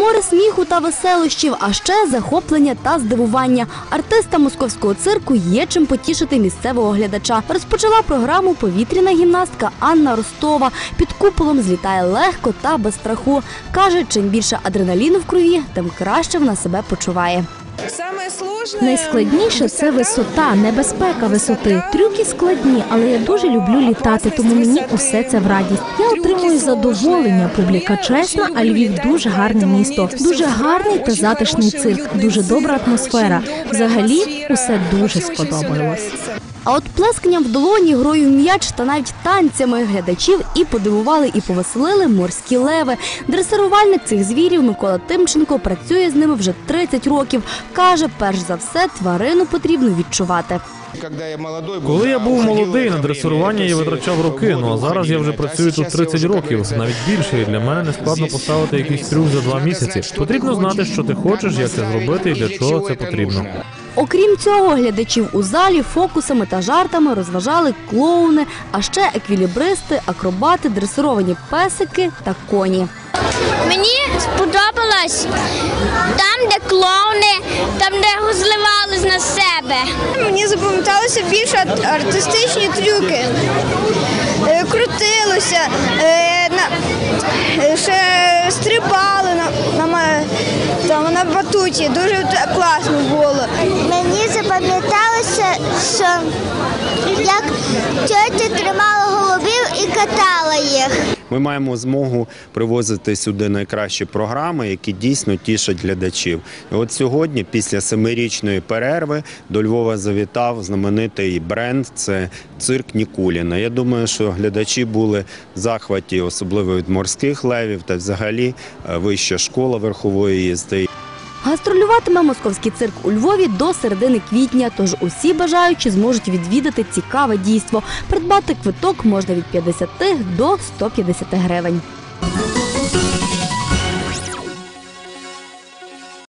Море сміху та веселощів, а ще захоплення та здивування. Артиста московського цирку є чим потішити місцевого глядача. Розпочала програму повітряна гімнастка Анна Ростова. Під куполом злітає легко та без страху. Каже, чим більше адреналіну в крові, тим краще вона себе почуває. Найскладніше це висота, небезпека висоти. Трюки складні, але я дуже люблю літати, тому мені усе це в радість. Я отримую задоволення. Публіка чесна, а Львів дуже гарне місто, дуже гарний та затишний цирк, дуже добра атмосфера. Взагалі, усе дуже сподобалось. А от плесканням в долоні, грою в м'яч та навіть танцями глядачів і подивували, і повеселили морські леви. Дресирувальник цих звірів Микола Тимченко працює з ними вже 30 років. Каже, перш за все, тварину потрібно відчувати. Коли я був молодий, на дресирування я витрачав роки, ну а зараз я вже працюю тут 30 років, навіть більше, і для мене не складно поставити якийсь трюк за два місяці. Потрібно знати, що ти хочеш, як це зробити і для чого це потрібно. Окрім цього, глядачів у залі фокусами та жартами розважали клоуни, а ще еквілібристи, акробати, дресировані песики та коні. Мені сподобалось там, де клоуни, там, де зливались на себе. Мені запам'яталися більш ар- артистичні трюки. Е, Крутилося, е, на, е, ще стрибали батуті. Дуже класно було. Мені запам'яталося, що як тетя тримала голубів і катала їх. Ми маємо змогу привозити сюди найкращі програми, які дійсно тішать глядачів. І от сьогодні, після семирічної перерви, до Львова завітав знаменитий бренд це цирк Нікуліна. Я думаю, що глядачі були в захваті, особливо від морських левів та взагалі е, вища школа верхової їзди. Гастролюватиме московський цирк у Львові до середини квітня, тож усі бажаючі зможуть відвідати цікаве дійство. Придбати квиток можна від 50 до 150 гривень.